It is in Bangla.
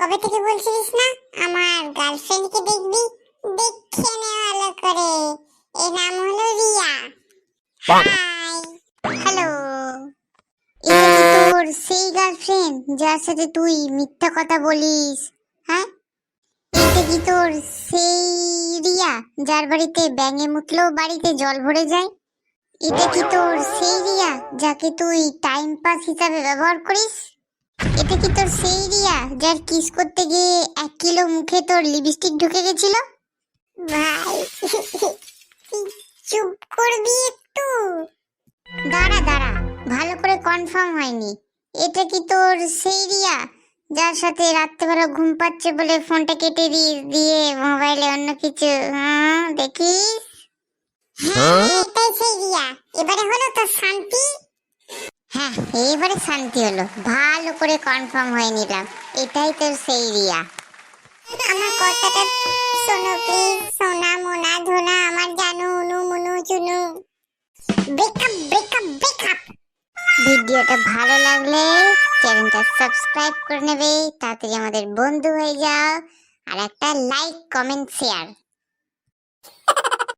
কবে থেকে বলছিলিস না? আমার গার্লফ্রেন্ডকে দেখবি দেখে নে ভালো করে। এর নাম হলো রিয়া। হাই হ্যালো তোর সেই গার্লফ্রেন্ড যার সাথে তুই মিথ্যা কথা বলিস হ্যাঁ? এটা কি তোর সেই রিয়া যার বাড়িতে ব্যাঙে মুতলেও বাড়িতে জল ভরে যায়? এটা কি তোর সেই রিয়া যাকে তুই টাইম পাস হিসাবে ব্যবহার করিস? এটা কি তোর সেই রিয়া যার কিস করতে গিয়ে এক কিলো মুখে তোর লিপস্টিক ঢুকে গেছিল? ভাই চুপ করবি একটু। দাঁড়া দাঁড়া ভালো করে কনফার্ম হয়নি। এটা কি তোর সেই রিয়া যার সাথে রাত্রেবেলা ঘুম পাচ্ছে বলে ফোনটা কেটে দিয়ে দিয়ে মোবাইলে অন্য কিছু হুম, দেখিস হ্যাঁ এটাই সেই রিয়া এবারে হলো তো শান্তি হ্যাঁ এবারে শান্তি হলো। ভালো করে কনফার্ম হয়ে নিলাম। এটাই তোর সেই রিয়া। আমার কথাটা শোনো প্লিজ সোনা মোনা ধোনা আমার জানু উনু Munu Chunu. Breakup breakup breakup ভিডিওটা ভালো লাগলে চ্যানেলটা সাবস্ক্রাইব করে নেবে তাড়াতাড়ি আমাদের বন্ধু হয়ে যাও। আর একটা লাইক কমেন্ট শেয়ার